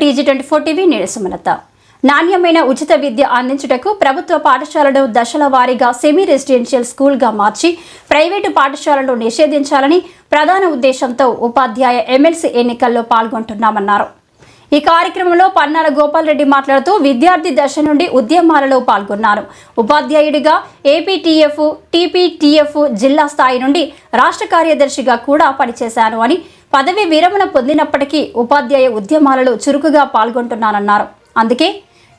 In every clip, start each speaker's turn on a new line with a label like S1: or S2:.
S1: Welcome TG twenty four TV నేను సుమలత నాణ్యమైన ఉచిత విద్య అందించుటకు ప్రభుత్వ పాఠశాలను దశల వారీగా సెమీ రెసిడెన్షియల్ స్కూల్గా మార్చి ప్రైవేటు పాఠశాలను నిషేధించాలని ప్రధాన ఉద్దేశంతో ఉపాధ్యాయ ఎమ్మెల్సీ ఎన్నికల్లో పాల్గొంటున్నామన్నారు. ఈ కార్యక్రమంలో పన్నాల గోపాలరెడ్డి మాట్లాడుతూ విద్యార్థి దశ నుండి ఉద్యమాలలో పాల్గొన్నారు. ఉపాధ్యాయుడిగా ఏపీటీఎఫ్ టీపీటీఎఫ్ జిల్లా స్థాయి నుండి రాష్ట్ర కార్యదర్శిగా కూడా పనిచేశాను అని పదవి విరమణ పొందినప్పటికీ ఉపాధ్యాయ ఉద్యమాలలో చురుకుగా పాల్గొంటున్నానన్నారు. అందుకే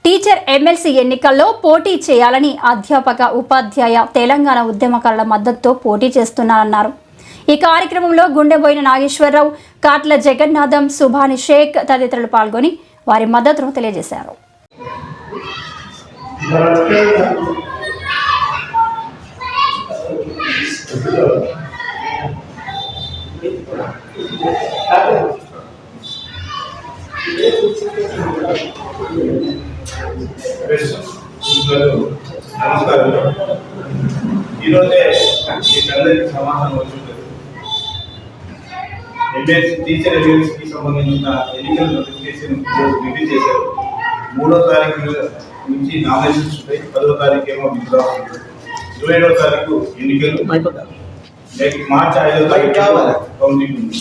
S1: టీచర్ ఎమ్మెల్సీ ఎన్నికల్లో పోటీ చేయాలని అధ్యాపక ఉపాధ్యాయ తెలంగాణ ఉద్యమకారుల మద్దతుతో పోటీ చేస్తున్నానన్నారు. ఈ కార్యక్రమంలో గుండెబోయిన నాగేశ్వరరావు కాట్ల జగన్నాథం సుభాని షేక్ తదితరులు పాల్గొని వారి మద్దతును తెలియజేశారు.
S2: నమస్కారం ఈరోజే మీకందరికీ సమాధానం వచ్చింది ఎంబీఎస్ టీచర్ ఎంబీఎస్కి సంబంధించిన ఎన్నికల నోటిఫికేషన్ రిలీజ్ చేశారు. మూడో తారీఖు నుంచి నామినేషన్స్ ఉంటాయి పదో తారీఖు ఏమో విత్డ్రా ఇరవై ఏడో తారీఖు ఎన్నికలు నెక్స్ట్ మార్చి ఐదో తారీఖు కౌంటింగ్ ఉంది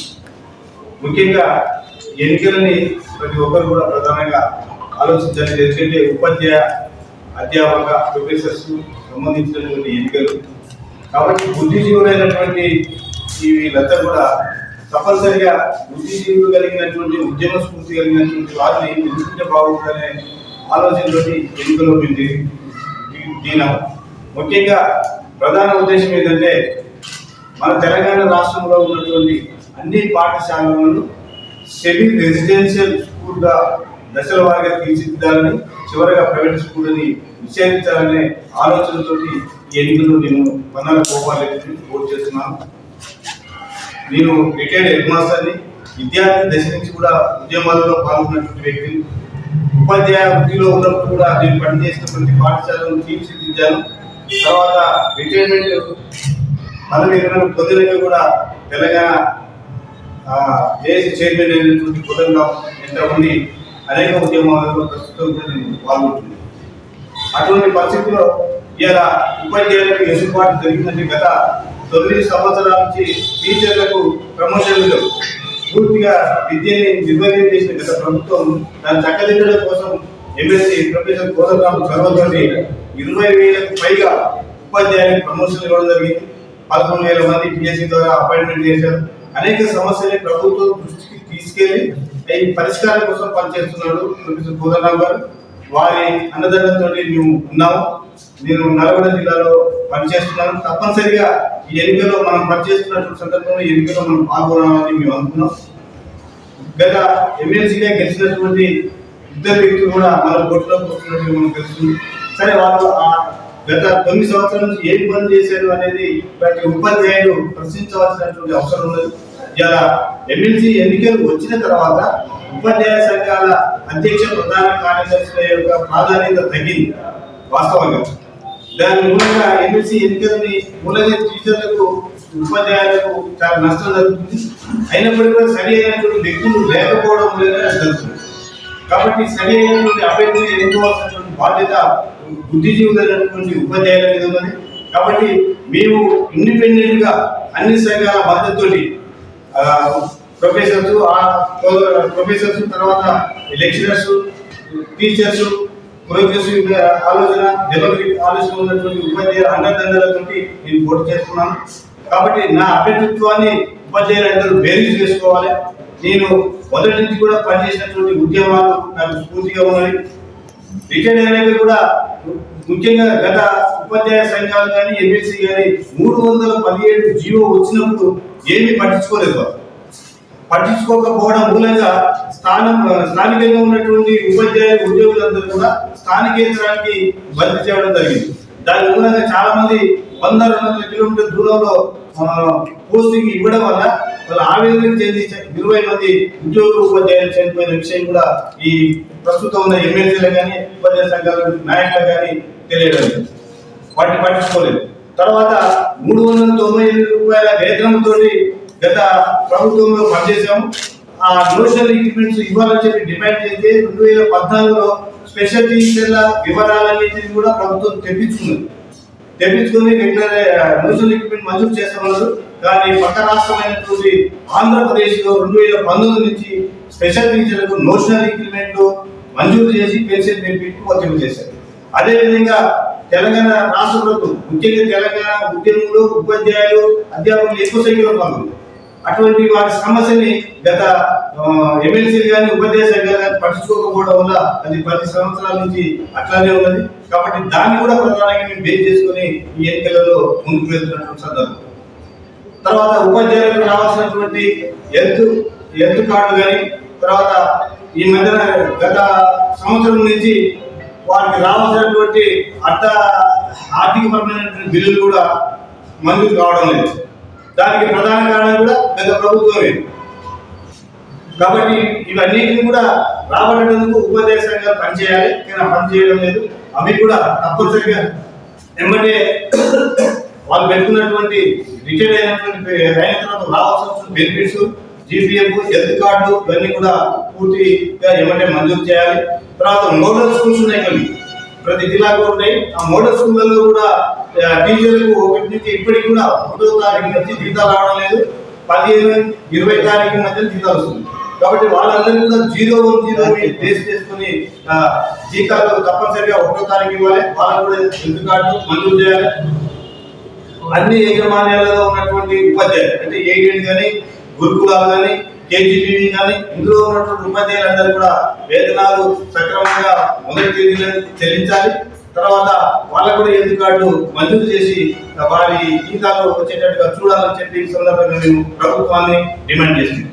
S2: ముఖ్యంగా ఎన్నికలని ప్రతి ఒక్కరు కూడా ప్రధానంగా ఆలోచించాలి. ఎందుకంటే ఉపాధ్యాయ అధ్యాపక ప్రొఫెసర్స్ సంబంధించినటువంటి ఎన్నికలు. కాబట్టి బుద్ధిజీవులైనటువంటి ఈ వీళ్ళంతా కూడా తప్పనిసరిగా బుద్ధిజీవులు కలిగినటువంటి ఉద్యమ స్ఫూర్తి కలిగినటువంటి వారిని ఎందుకంటే బాగుంటుందనే ఆలోచనతో ఎన్నికల్లో మేము దిగి- ముఖ్యంగా ప్రధాన ఉద్దేశం ఏంటంటే మన తెలంగాణ రాష్ట్రంలో ఉన్నటువంటి అన్ని పాఠశాలలను సెమీ రెసిడెన్షియల్ స్కూల్గా దశల వారిగా తీర్చిదిద్దాలని చివరగా ప్రైవేట్ స్కూల్ని నిషేధించాలనే ఆలోచనతో ఈ ఎన్నికల్లో నేను పన్నాల గోపాలరెడ్డిని కోర్టు చేస్తున్నాను. నేను రిటైర్డ్ హెడ్ మాస్టర్ని విద్యార్థి దశ నుంచి కూడా ఉద్యమాలలో పాల్గొన్నటువంటి వ్యక్తిని ఉపాధ్యాయ వృత్తిలో ఉన్నప్పుడు కూడా నేను పనిచేసినటువంటి పాఠశాలను తీర్చిదిద్దాను. తర్వాత రిటైర్మెంట్ పదవి విరమణ పొందినాక కూడా తెలంగాణ జేఏసీ చైర్మన్ అయినటువంటి కుటుంబం ఎంతమంది అనేక ఉద్యమాలలో ప్రస్తుతం పాల్గొంటుంది నేను అటువంటి పరిస్థితుల్లో ఇలా ఉపాధ్యాయులకు వెసులుబాటు జరిగిందంటే గత తొమ్మిది సంవత్సరాల నుంచి టీచర్లకు ప్రమోషన్లు పూర్తిగా విద్యని నిర్వహణ చేసిన గత ప్రభుత్వం దాన్ని చక్కదిద్దడం కోసం ఎమ్మెల్సీ ప్రొఫెసర్ కోదండరామ్ చొరవతోటి ఇరవై వేలకు పైగా ఉపాధ్యాయులకు ప్రమోషన్లు ఇవ్వడం జరిగింది. పదకొండు వేల మంది టీఎస్సీ ద్వారా అపాయింట్మెంట్ చేశారు. అనేక సమస్యల్ని ప్రభుత్వం దృష్టికి తీసుకెళ్ళి ఈ పరిష్కారం కోసం పనిచేస్తున్నాడు ప్రొఫెసర్ కోదండరామ్ గారు. వారి అన్నదండతో మేము ఉన్నాము నేను నల్గొండ జిల్లాలో పనిచేస్తున్నాను. తప్పనిసరిగా ఈ ఎన్నికల్లో మనం పనిచేస్తున్నటువంటి సందర్భంలో ఎన్నికలో ఎన్నికల్లో మనం పాల్గొనాలని మేము అనుకున్నాం. గత ఎమ్మెల్సీగా గెలిచినటువంటి ఇద్దరు వ్యక్తులు కూడా మన బొట్టులోకి వస్తున్నట్టు మనకు తెలుస్తుంది. సరే వాళ్ళు ఆ గత తొమ్మిది సంవత్సరాల నుంచి ఏం పని చేశారు అనేది ప్రతి ఉపాధ్యాయుడు ప్రశ్నించవలసినటువంటి అవసరం ఉన్నది. ఇలా ఎమ్మెల్సీ ఎన్నికలు వచ్చిన తర్వాత ఉపాధ్యాయ సంఘాల అధ్యక్ష ప్రధాన కార్యదర్శుల యొక్క ప్రాధాన్యత తగ్గింది వాస్తవంగా. దాని మూలంగా ఎమ్మెల్సీ ఎన్నికలని మూలంగా టీచర్లకు ఉపాధ్యాయులకు చాలా నష్టం జరుగుతుంది. అయినప్పటికీ కూడా సరి అయినటువంటి వ్యక్తులు లేకపోవడం లేదని జరుగుతుంది. కాబట్టి సరి అయినటువంటి అభ్యర్థిని ఎన్నుకోవాల్సినటువంటి బాధ్యత బుద్ధిజీవులైనటువంటి ఉపాధ్యాయుల మీద ఉన్నది. కాబట్టి మేము ఇండిపెండెంట్గా అన్ని సంఘాల మద్దతుతోటి ఆ, ప్రొఫెసర్స్ ప్రొఫెసర్స్ తర్వాత లెక్చరర్స్ టీచర్స్ ప్రొఫెసర్ ఆలోచన డెమోక్రటిక్ ఆలోచన ఉన్నటువంటి ఉపాధ్యాయుల అండదండలతో నేను పోటీ చేస్తున్నాను. కాబట్టి నా అభ్యర్థిత్వాన్ని ఉపాధ్యాయులందరూ బేరీజ్ చేసుకోవాలి. నేను మొదటి నుంచి కూడా పనిచేసినటువంటి ఉద్యమాలు నాకు స్ఫూర్తిగా ఉన్నాయి రిటైర్ అయినాక కూడా ముఖ్యంగా గత ఉపాధ్యాయ సంఘాలు కానీ ఎంఎస్సి కానీ మూడు వందల పదిహేడు జీవో వచ్చినప్పుడు ఏమీ పట్టించుకోలేదు పట్టించుకోకపోవడం మూలంగా స్థానం స్థానికంగా ఉన్నటువంటి ఉపాధ్యాయ ఉద్యోగులందరూ కూడా స్థానికేతరానికి బదిలీ చేయడం జరిగింది. దాని మూలంగా చాలా మంది వంద రెండు వందల కిలోమీటర్ల దూరంలో ఆ, పోస్టింగ్ ఇవ్వడం వల్ల వాళ్ళు ఆవేదన చెంది ఇరవై మంది ఉద్యోగులు ఉపాధ్యాయులు చనిపోయిన విషయం కూడా ఈ ప్రస్తుతం ఉన్న ఎమ్మెల్సీలు కానీ ఉపాధ్యాయ సంఘాల నాయకులు కానీ తెలియడం లేదు. వాటిని పట్టించుకోలేదు. తర్వాత మూడు వందల తొంభై ఎనిమిది రూపాయల వేతనంతో గత ప్రభుత్వంలో పనిచేసాము ఆ నోషనల్ ఎక్విప్మెంట్స్ ఇవ్వాలని చెప్పి డిమాండ్ చేస్తే రెండు వేల పద్నాలుగులో స్పెషల్ టీచర్ల వివరాలన్నింటినీ కూడా ప్రభుత్వం తెప్పించుకుంది. తెప్పించుకుని రెగ్యులర్ నోషనల్ ఎక్విప్మెంట్ మంజూరు చేస్తున్నారు. కానీ పక్క రాష్ట్రమైనటువంటి ఆంధ్రప్రదేశ్లో రెండు వేల పంతొమ్మిది నుంచి స్పెషల్ టీచర్లకు నోషనల్ ఎక్విప్మెంట్ మంజూరు చేసి పెన్షన్ బెనిఫిట్ వర్తింపు చేశారు అదేవిధంగా తెలంగాణ రాష్ట్ర ప్రభుత్వం ముఖ్యంగా తెలంగాణ ఉద్యమంలో ఉపాధ్యాయులు అధ్యాపకులు ఎక్కువ సంఖ్యలో పాల్గొన్నారు. అటువంటి వారి సమస్యని గత ఎమ్మెల్సీలు కానీ ఉపాధ్యాయ సంఘాలు కానీ పట్టించుకోకపోవడం వల్ల అది పది సంవత్సరాల నుంచి అట్లానే ఉన్నది. కాబట్టి దాన్ని కూడా ప్రధానంగా మేము బేస్ చేసుకొని ఈ ఎన్నికలలో ముందుకు వెళ్తున్నటువంటి సందర్భం. తర్వాత ఉపాధ్యాయులకు రావాల్సినటువంటి హెల్త్ హెల్త్ కార్డు కానీ తర్వాత ఈ మధ్యన గత సంవత్సరం నుంచి వారికి రావాల్సినటువంటి అర్థ ఆర్థికపరమైనటువంటి బిల్లులు కూడా మంజూరు కావడం లేదు. దానికి ప్రధాన కారణం కూడా గత ప్రభుత్వమే. కాబట్టి ఇవన్నిటిని కూడా రాబట్టేందుకు ఉపాధ్యాయ సంఘాలు పనిచేయాలి. కానీ పనిచేయడం లేదు. అవి కూడా తప్పనిసరిగా ఏమంటే వాళ్ళు పెట్టుకున్నటువంటి రిటైర్ అయినటువంటి అయిన తర్వాత రావాల్సిన బెనిఫిట్స్ జీపీఎఫ్ హెల్త్ కార్డు ఇవన్నీ కూడా పూర్తిగా ఏమంటే మంజూరు చేయాలి? తర్వాత మోడల్ స్కూల్స్ ఉన్నాయి కొన్ని. ప్రతి జిల్లాకు ఉంటాయి. ఆ మోడల్ స్కూళ్ళలో కూడా టీచర్లకు ఒకటి నుంచి ఇప్పటికి కూడా ఒకటో తారీఖు నుంచి జీతాలు రావడం లేదు. పదిహేను ఇరవై తారీఖు మధ్య జీతాలు వస్తుంది కాబట్టి వాళ్ళందరూ కూడా జీరో వన్ జీరో బేస్ చేసుకుని జీతాలు తప్పనిసరిగా ఒకటో తారీఖు ఇవ్వాలి. వాళ్ళకు కూడా హెల్త్ కార్డు మంజూరు చేయాలి. అన్ని యాజమాన్యాలలో ఉన్నటువంటి ఉపాధ్యాయులు అంటే ఏడెడ్ కానీ గురుకులాలు కానీ కేజీబీవి కానీ ఇందులో ఉన్నటువంటి ఉపాధ్యాయులందరూ కూడా వేతనాలు సక్రమంగా మొదటి తేదీలో చెల్లించాలి. తర్వాత వాళ్ళకు కూడా ఎందుకు కార్డు మంజూరు చేసి వారి జీతాలు వచ్చేటట్టుగా చూడాలని చెప్పి ఈ సందర్భంగా మేము ప్రభుత్వాన్ని డిమాండ్ చేస్తుంది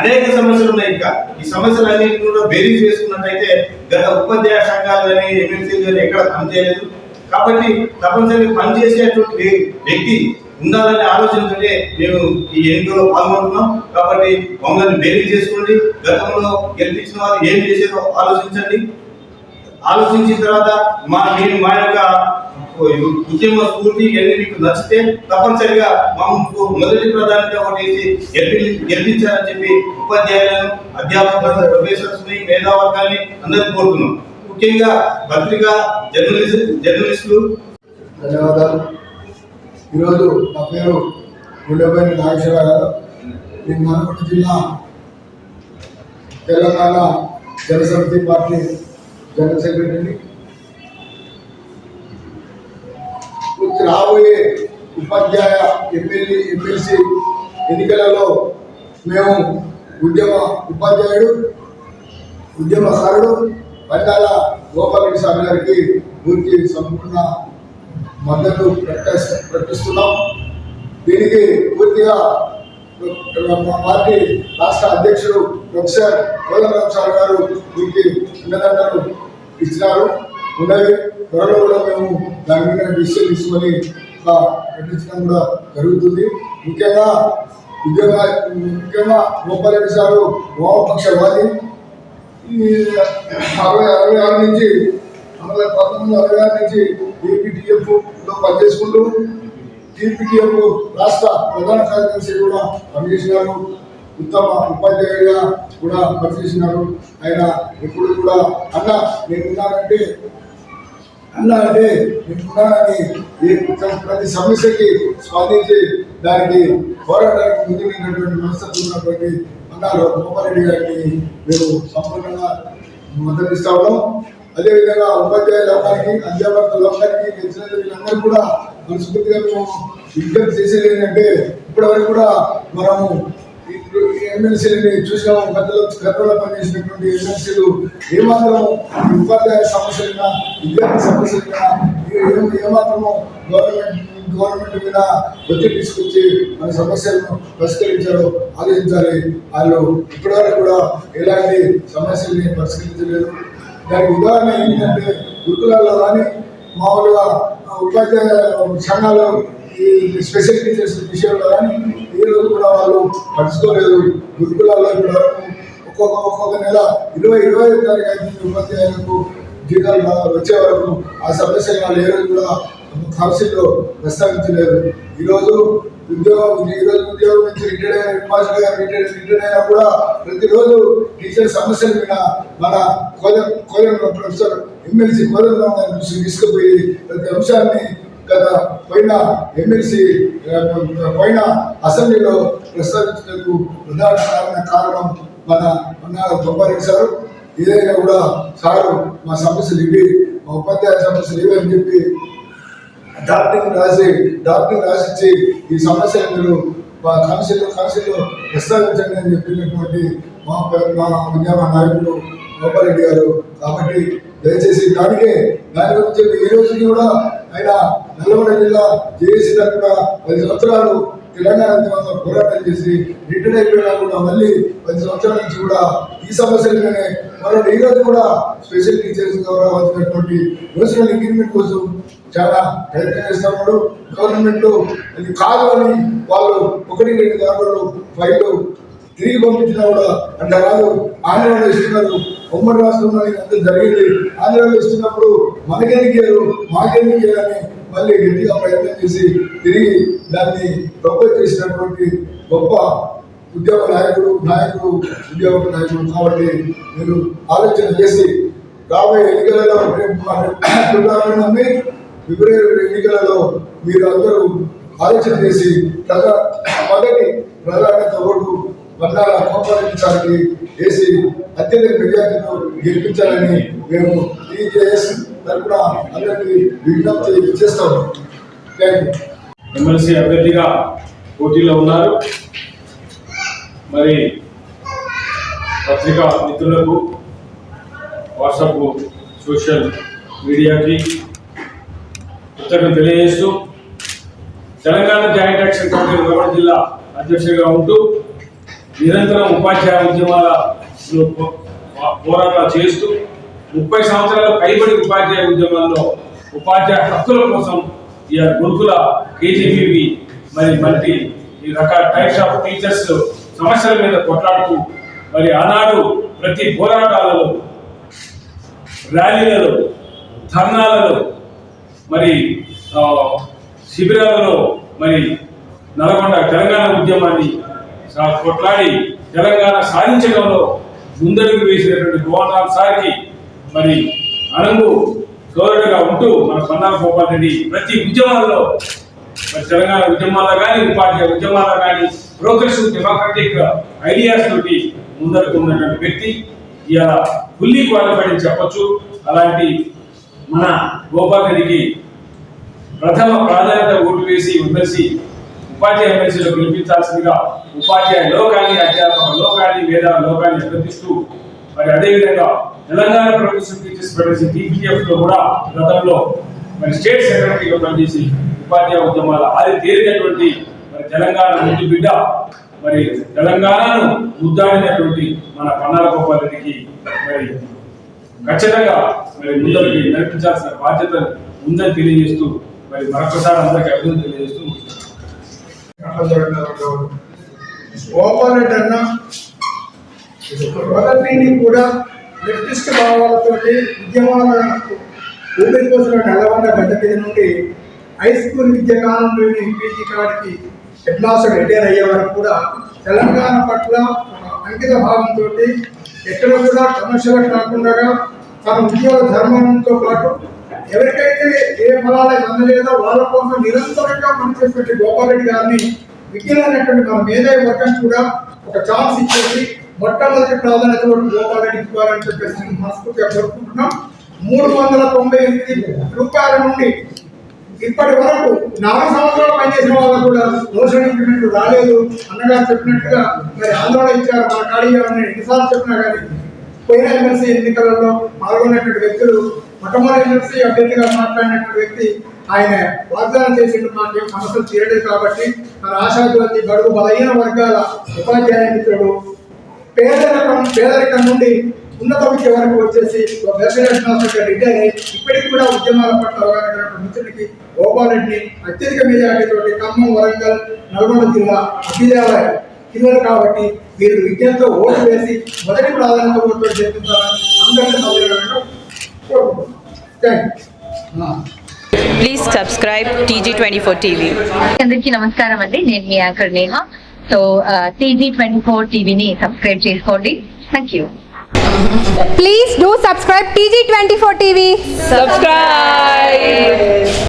S2: అనేక సమస్యలు ఉన్నాయి ఇంకా. ఈ సమస్యలన్నింటినీ కూడా బేరీజ్ చేసుకున్నట్టయితే గత ఉపాధ్యాయ సంఘాలు కానీ ఎమ్మెల్సీలు కానీ ఎక్కడ పనిచేయలేదు. కాబట్టి తప్పనిసరిగా పనిచేసేటువంటి వ్యక్తి ఉండాలనే ఆలోచనతోనే మేము ఈ ఎన్నికల్లో పాల్గొంటున్నాం. కాబట్టి మమ్మల్ని మేలు చేసుకోండి. గతంలో గెలిపించిన వారు ఏం చేశారో ఆలోచించండి. ఆలోచించిన తర్వాత మా మీరు మా యొక్క ఉద్యమ స్ఫూర్తి ఇవన్నీ మీకు నచ్చితే తప్పనిసరిగా మాకు మొదటి ప్రాధాన్యత ఒకటి గెలిపి గెలిపించాలని చెప్పి ఉపాధ్యాయులను అధ్యాపకులను ప్రొఫెసర్స్ని మేధావర్గాన్ని అందరికీ కోరుతున్నాం. ముఖ్యంగా పత్రిక జర్నలిస్ట్ జర్నలిస్టులు
S3: ధన్యవాదాలు. ఈరోజు నా పేరు గుండెపల్లి నాగేశ్వరరావు గారు నేను నల్గొండ జిల్లా తెలంగాణ జనసమితి పార్టీ జనరల్ సెక్రటరీని రాబోయే ఉపాధ్యాయ ఎమ్మెల్యే ఎమ్మెల్సీ ఎన్నికలలో మేము ఉద్యమ ఉపాధ్యాయుడు ఉద్యమకారుడు పండాల గోపాలరెడ్డి స్వామి గారికి పూర్తి సంపూర్ణ మద్దతు ప్రకటిస్ ప్రకటిస్తున్నాం. దీనికి పూర్తిగా మా పార్టీ రాష్ట్ర అధ్యక్షుడు ప్రొఫెసర్ కోదండరాం సార్ గారు దీనికి అండదండలు ఇచ్చినారు. ఉన్నది త్వరలో కూడా మేము దాని మీద డిసిషన్ తీసుకొని ప్రకటించడం కూడా జరుగుతుంది. ముఖ్యంగా ఉద్యోగ ముఖ్యంగా గోపాలరెడ్డి సారు వామపక్షవాది. అరవై అరవై ఆరు నుంచి అరవై పంతొమ్మిది అరవై ఆరు నుంచి ఏపీఎఫ్లో పనిచేసుకుంటూ టీపీటీఎఫ్ రాష్ట్ర ప్రధాన కార్యదర్శి కూడా పనిచేసినారు. ఉత్తమ ఉపాధ్యాయుడిగా కూడా పనిచేసినారు. ఆయన ఎప్పుడు కూడా అన్న నేను ఉన్నానంటే అన్న అంటే నేనున్నానని ఏ ప్రతి సమస్యకి స్పందించి దానికి పోరాటానికి ముందుకున్నటువంటి మనస్తత్వం ఉన్నటువంటి అన్నారు గోపారెడ్డి గారిని మేము సంపూర్ణంగా మద్దతు ఇస్తా ఉన్నాం. అదేవిధంగా ఉపాధ్యాయ లోకానికి అధ్యాపక లోకానికి తెలిసిన వీళ్ళందరూ కూడా మనస్ఫూర్తిగా మేము విజ్ఞప్తి చేసేది ఏంటంటే ఇప్పటివరకు కూడా మనము ఎమ్మెల్సీలని చూసినాము గతంలో గతంలో పనిచేసినటువంటి ఎమ్మెల్సీలు ఏమాత్రం ఉపాధ్యాయ సమస్యలైనా విద్యార్థి సమస్యలైనా ఏ- ఏమాత్రము గవర్నమెంట్ గవర్నమెంట్ మీద ఒత్తిడి తీసుకొచ్చి మన సమస్యలను పరిష్కరించారో ఆలోచించాలి. వాళ్ళు ఇప్పటివరకు కూడా ఎలాంటి సమస్యల్ని పరిష్కరించలేదు. దానికి ఉదాహరణ ఏంటంటే గురుకులాల్లో కానీ మామూలుగా ఉపాధ్యాయ సంఘాలు ఈ స్పెషల్ టీచర్స్ విషయంలో కానీ ఈ రోజు కూడా వాళ్ళు పట్టించుకోలేదు. గురుకులాల్లో ఇప్పుడు ఒక్కొక్క ఒక్కొక్క నెల ఇరవై ఇరవై ఐదు తారీఖు అయితే ఉపాధ్యాయులకు జీతాలు వచ్చే వరకు ఆ సమస్యలు వాళ్ళు ఏ రోజు కూడా కౌన్సిల్లో ప్రస్తావించలేదు. ఈరోజు ఉద్యోగం ఈరోజు ఉద్యోగం నుంచి రిటైర్ అయిన హెడ్ మాస్టర్ గారు రిటైర్ రిటైర్ అయినా కూడా ప్రతిరోజు టీచర్ సమస్యల మీద మన కోదం కోదంలో ప్రొఫెసర్ ఎమ్మెల్సీ కోదంలో తీసుకుపోయి ప్రతి అంశాన్ని గత పోయిన ఎమ్మెల్సీ పోయిన అసెంబ్లీలో ప్రస్తావించినందుకు ప్రధాన కారణ కారణం మన ఉన్నారు తొంభరెడ్డి ఏదైనా కూడా సారు మా సమస్యలు ఇవి మా ఉపాధ్యాయ సమస్యలు ఇవి అని చెప్పి డాక్టర్ రాసి డాక్టర్ రాసిచ్చి ఈ సమస్య మీరు మా కౌన్సిల్లో కౌన్సిల్లో ప్రస్తావించండి అని చెప్పినటువంటి మా మా ఉద్యమ నాయకులు గోపారెడ్డి గారు. కాబట్టి దయచేసి దానికే దాని గురించి ఈ రోజుకి కూడా ఆయన నల్లగొండ జిల్లా జేఏసీ తరఫున పది సంవత్సరాలు తెలంగాణ ఉద్యమంలో పోరాటం చేసి రిటైర్ అయిపోయినా కూడా మళ్ళీ పది సంవత్సరాల నుంచి కూడా ఈ సమస్యలనే మరో ఈ రోజు కూడా స్పెషల్ టీచర్స్ గౌరవించినటువంటి నేషనల్ ఇంక్రిమెంట్ కోసం చాలా ప్రయత్నం చేస్తున్నారు గవర్నమెంట్ అది కాదు అని వాళ్ళు ఒకటి రెండు దాంట్లో ఫైల్ తిరిగి పంపించినా కూడా అంటే కాదు. ఆంధ్రలో ఇస్తున్నారు. ఉమ్మడి రాష్ట్రంలో అంత జరిగింది. ఆంధ్రలో ఇస్తున్నప్పుడు మనకెందుకు ఇయ్యరు? మాకెందుకు ఇయ్యరని మళ్ళీ గట్టిగా ప్రయత్నం చేసి తిరిగి దాన్ని ప్రపోజ్ చేసినటువంటి గొప్ప ఉద్యోగ నాయకుడు నాయకుడు ఉద్యోగ నాయకుడు కాబట్టి మీరు ఆలోచన చేసి రాబోయే ఎన్నికలలో నమ్మి ఫిబ్రవరి ఎన్నికలలో మీరు అందరూ ఆలోచన చేసి ప్రధా మొదటి ప్రధానత ఓటు బండాల కోపాలించడానికి వేసి అత్యధిక మెజార్టీతో గెలిపించాలని మేము టీజేఎస్ తరఫున అందరికీ విజ్ఞప్తి చేస్తాము.
S4: ఎమ్మెల్సీ అభ్యర్థిగా పోటీలో ఉన్నారు. మరి పత్రికా మిత్రులకు వాట్సాప్ సోషల్ మీడియాకి కృతజ్ఞత తెలియజేస్తూ Telangana joint action committee Nalgonda జిల్లా అధ్యక్షుడిగా ఉంటూ నిరంతరం ఉపాధ్యాయ ఉద్యమాలలో పోరాటాలు చేస్తూ ముప్పై సంవత్సరాల పైబడి ఉపాధ్యాయ ఉద్యమంలో ఉపాధ్యాయ హక్కుల కోసం ఈ గురుకుల కేజీబీవి మరి మల్టీ ఈ రకాల టైప్స్ ఆఫ్ టీచర్స్ సమస్యల మీద కొట్లాడుతూ మరి ఆనాడు ప్రతి పోరాటాలలో ర్యాలీలలో ధర్నాలలో మరి శిబిరాలలో మరి నల్గొండ తెలంగాణ ఉద్యమాన్ని కొట్లాడి తెలంగాణ సాధించడంలో ముందడుగు వేసినటువంటి గోవర్ధన్ సార్కి మరి అరంగు సోదరుడిగా ఉంటూ మన పన్నాల గోపాల్ రెడ్డి ప్రతి ఉద్యమాల్లో మరి తెలంగాణ ఉద్యమాల్లో కానీ ఉపాధ్యాయ ఉద్యమాల్లో కానీ ప్రోగ్రెసివ్ డెమోక్రటిక్ ఐడియాస్ తోటి ముందరకు ఉన్నటువంటి వ్యక్తి. ఇలా ఫుల్లీ క్వాలిఫైడ్ అని చెప్పొచ్చు. అలాంటి మన గోపాల్ రెడ్డికి ప్రథమ ప్రాధాన్యత ఓటు వేసి ఉందసి ఉపాధ్యాయ ఎమ్మెల్సీలో గెలిపించాల్సిందిగా ఉపాధ్యాయ లోకాన్ని అధ్యాపక లోకాన్ని వేద లోకాన్ని అభ్యర్థిస్తూ మరి అదేవిధంగా తెలంగాణ ప్రభుత్వం టీచర్స్ ఫెడరేషన్ టీపీఎఫ్లో కూడా గతంలో మరి స్టేట్ సెక్రటరీగా పనిచేసి ఉపాధ్యాయ ఉద్యమాల అది తేలినటువంటి మరి తెలంగాణ ముందు బిడ్డ మరి తెలంగాణను ముద్దాడినటువంటి మన పన్నాల గోపాల్ రెడ్డికి మరి ఖచ్చితంగా మరి ముందరికి నడిపించాల్సిన బాధ్యత ఉందని తెలియజేస్తూ మరి మరొకసారి అందరికి అభివృద్ధి తెలియజేస్తూ
S5: గోపాలరెడ్డి అన్న కూడా. నిర్దిష్ట భావాలతో ఉద్యమాలకు ఊపిరి పోసిన నల్లగొండ గడ్డ నుండి హై స్కూల్ విద్య కాలంలోని పీజీ కాడికి హెడ్ మాస్టర్ రిటైర్ అయ్యే వరకు కూడా తెలంగాణ పట్ల అంకిత భావంతో ఎక్కడ కూడా కమర్షియల్ కాకుండా తన ఉద్యోగ ధర్మంతో పాటు ఎవరికైతే ఏ ఫలాలు అందలేదో వాళ్ళ కోసం నిరంతరంగా పనిచేసినటువంటి గోపాలరెడ్డి గారిని విజ్ఞానటువంటి మన మేధావి వర్గం కూడా ఒక ఛాన్స్ ఇచ్చేసి మొట్టమొదటి ప్రాధాన్యత గోపాలరెడ్డి ఇవ్వాలని చెప్పేసి మనస్ఫూర్తిగా కోరుకుంటున్నాం. మూడు వందల తొంభై ఎనిమిది రూపాయల నుండి ఇప్పటి వరకు నాలుగు సంవత్సరాలు పనిచేసిన వాళ్ళకు కూడా మోషన్ ఇంప్లిమెంట్ రాలేదు. అన్నగారు చెప్పినట్టుగా మరి ఆందోళన ఇచ్చారు. మన ఖాళీ ఎన్నిసార్లు చెప్పినా కానీ పోయిన ఎమ్మెల్సీ ఎన్నికలలో పాల్గొన్నటువంటి వ్యక్తులు మొట్టమొదటి ఎమ్మెల్సీ అభ్యర్థిగా మాట్లాడినటువంటి వ్యక్తి ఆయన వాగ్దానం చేసిన మాకేం సమస్యలు తీరలేదు కాబట్టి మన ఆశాజ్యోతి బడుగు బలహీన వర్గాల ఉపాధ్యాయ మిత్రుడు పేదరికం పేదరికం నుండి ఉన్నత విద్య వరకు వచ్చేసి రిటైర్ అయ్యి ఇప్పటికి కూడా ఉద్యమాల పట్ల అవగాహన కలిగిన మిత్రుడికి గోపాల్ రెడ్డి అత్యధిక మెజార్టీతోటి ఖమ్మం వరంగల్ నల్గొండ జిల్లా అభ్యుదయ జిల్లాలు కాబట్టి వీరు విద్యతో ఓటు వేసి మొదటి ప్రాధాన్యత ఓటు చేపించాలని అందరికీ కోరుకుంటున్నాను thank you
S6: Please subscribe TG24 TV.
S7: అందరికీ నమస్కారం అండి. నేను మీ anchor Neha. So TG twenty four టీవీని సబ్స్క్రైబ్ చేసుకోండి thank you
S8: Please do subscribe TG24 TV.
S6: Subscribe!